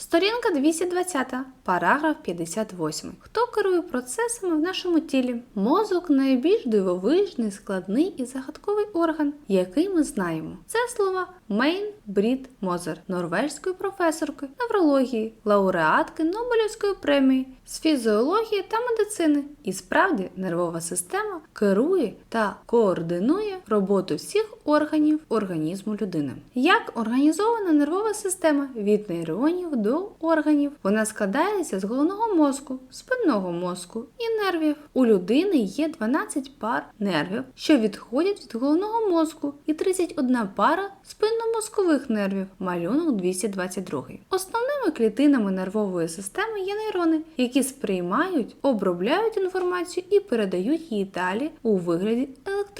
Сторінка 220, параграф 58. Хто керує процесами в нашому тілі? Мозок найбільш дивовижний, складний і загадковий орган, який ми знаємо. Це слова Мейн Брід Мозер, норвежської професорки неврології, лауреатки Нобелівської премії з фізіології та медицини. І справді нервова система керує та координує роботу всіх органів організму людини. Як організована нервова система від нейронів до органів? Вона складається з головного мозку, спинного мозку і нервів. У людини є 12 пар нервів, що відходять від головного мозку, і 31 пара спинномозкових нервів, малюнок 222. Основними клітинами нервової системи є нейрони, які сприймають, обробляють інформацію і передають її далі у вигляді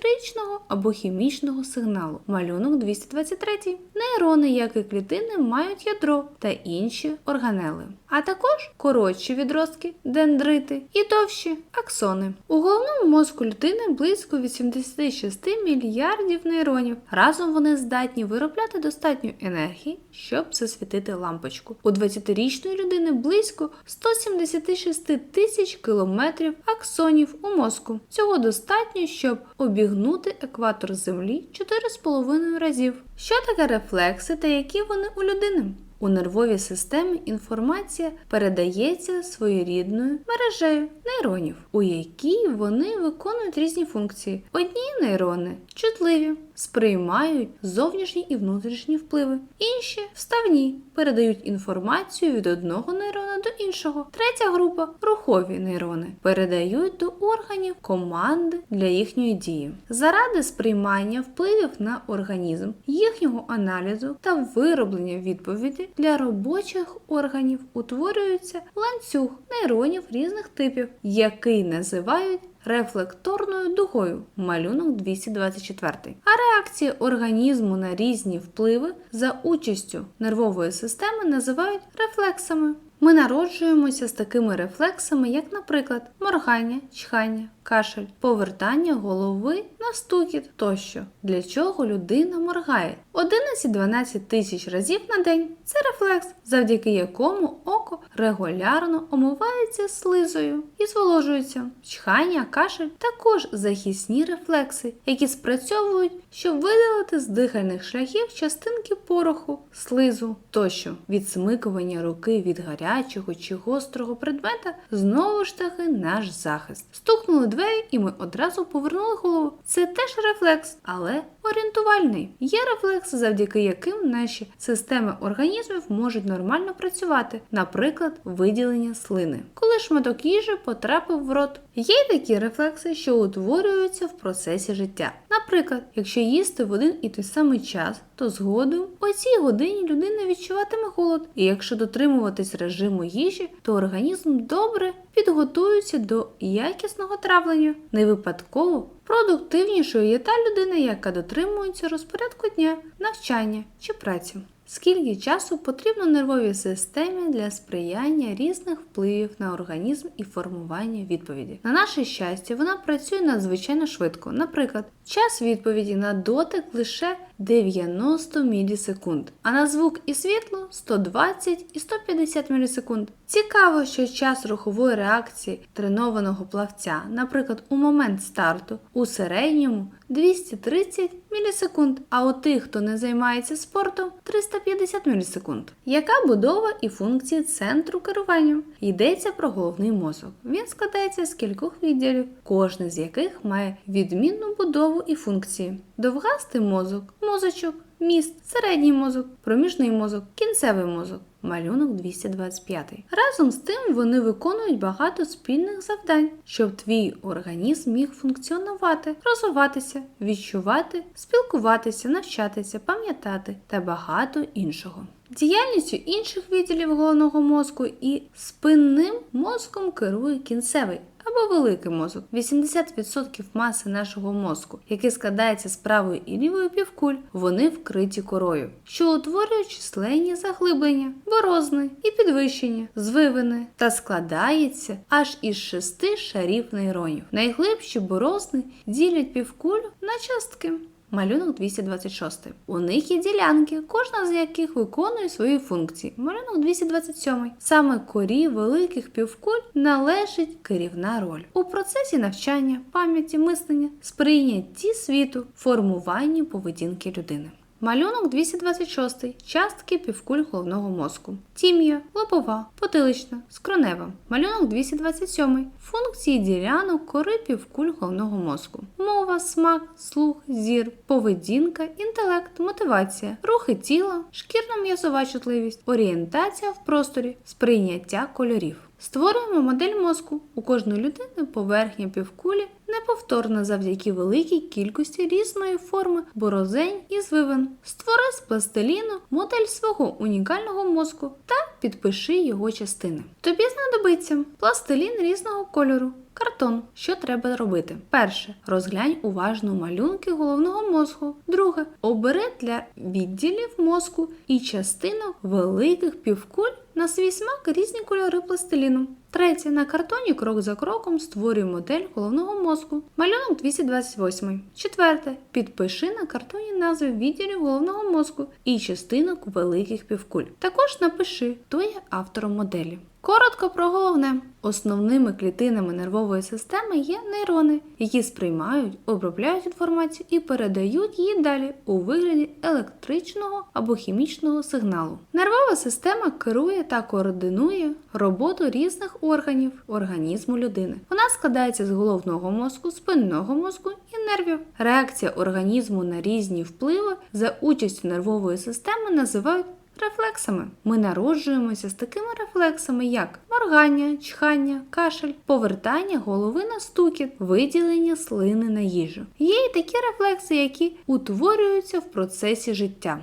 електричного або хімічного сигналу. Малюнок 223. Нейрони, як і клітини, мають ядро та інші органели, а також коротші відростки, дендрити і довші аксони. У головному мозку людини близько 86 мільярдів нейронів. Разом вони здатні виробляти достатньо енергії, щоб засвітити лампочку. У 20-річної людини близько 176 тисяч кілометрів аксонів у мозку. Цього достатньо, щоб обігнути екватор Землі 4,5 разів. Що таке рефлекси та які вони у людини? У нервовій системі інформація передається своєрідною мережею нейронів, у якій вони виконують різні функції. Одні нейрони чутливі, сприймають зовнішні і внутрішні впливи, інші вставні, передають інформацію від одного нейрона до іншого. Третя група рухові нейрони передають до органів команди для їхньої дії. Заради сприймання впливів на організм, їхнього аналізу та вироблення відповіді для робочих органів утворюється ланцюг нейронів різних типів, який називають рефлекторною дугою малюнок 224. А реакції організму на різні впливи за участю нервової системи називають рефлексами. Ми народжуємося з такими рефлексами, як, наприклад, моргання, чхання, кашель, повертання голови на стукіт тощо, для чого людина моргає 11-12 тисяч разів на день. Це рефлекс, завдяки якому око регулярно омивається слизою і зволожується. Чхання, кашель також захисні рефлекси, які спрацьовують, щоб видалити з дихальних шляхів частинки пороху, слизу тощо. Відсмикування руки від гарячого чи гострого предмета знову ж таки наш захист. Стукнули двері, і ми одразу повернули голову. Це теж рефлекс, але орієнтувальний. Є рефлекси, завдяки яким наші системи організмів можуть нормально працювати, наприклад, виділення слини. Коли шматок їжі потрапив в рот. Є й такі рефлекси, що утворюються в процесі життя. Наприклад, якщо їсти в один і той самий час, то згодом о цій годині людина відчуватиме голод. І якщо дотримуватись режиму їжі, то організм добре підготується до якісного травлення. Не випадково продуктивнішою є та людина, яка дотримується розпорядку дня, навчання чи праці. Скільки часу потрібно нервовій системі для сприяння різних впливів на організм і формування відповіді? На наше щастя, вона працює надзвичайно швидко. Наприклад, час відповіді на дотик лише 90 мілісекунд, а на звук і світло 120 і 150 мілісекунд. Цікаво, що час рухової реакції тренованого плавця, наприклад, у момент старту, у середньому 230 мілісекунд, а у тих, хто не займається спортом, 350 мілісекунд. Яка будова і функції центру керування? Йдеться про головний мозок. Він складається з кількох відділів, кожен з яких має відмінну будову і функції. Довгастий мозок, мозочок, міст, середній мозок, проміжний мозок, кінцевий мозок. Малюнок 225. Разом з тим вони виконують багато спільних завдань, щоб твій організм міг функціонувати, розвиватися, відчувати, спілкуватися, навчатися, пам'ятати та багато іншого. Діяльністю інших відділів головного мозку і спинним мозком керує кінцевий або великий мозок. 80% маси нашого мозку, який складається з правої і лівої півкуль, вони вкриті корою, що утворюють численні заглиблення, борозни і підвищення, звивини та складається аж із шести шарів нейронів. Найглибші борозни ділять півкулю на частки. Малюнок 226. У них є ділянки, кожна з яких виконує свої функції. Малюнок 227. Саме корі великих півкуль належить керівна роль у процесі навчання, пам'яті, мислення, сприйнятті світу, формуванні поведінки людини. Малюнок 226. Частки півкуль головного мозку. Тім'я, лобова, потилична, скронева. Малюнок 227. Функції ділянок кори півкуль головного мозку. Мова, смак, слух, зір, поведінка, інтелект, мотивація, рухи тіла, шкірно-м'язова чутливість, орієнтація в просторі, сприйняття кольорів. Створюємо модель мозку. У кожної людини поверхня півкулі неповторна завдяки великій кількості різної форми борозень і звивин. Створи з пластиліну модель свого унікального мозку та підпиши його частини. Тобі знадобиться пластилін різного кольору. Картон. Що треба робити? Перше. Розглянь уважно малюнки головного мозку. Друге. Обери для відділів мозку і частинок великих півкуль на свій смак різні кольори пластиліну. Третє. На картоні крок за кроком створюй модель головного мозку. Малюнок 228. Четверте. Підпиши на картоні назви відділів головного мозку і частинок великих півкуль. Також напиши, хто є автором моделі. Коротко про головне. Основними клітинами нервової системи є нейрони, які сприймають, обробляють інформацію і передають її далі у вигляді електричного або хімічного сигналу. Нервова система керує та координує роботу різних органів організму людини. Вона складається з головного мозку, спинного мозку і нервів. Реакція організму на різні впливи за участю нервової системи називають Рефлексами ми народжуємося з такими рефлексами, як моргання, чхання, кашель, повертання голови на стукіт, виділення слини на їжу. Є і такі рефлекси, які утворюються в процесі життя.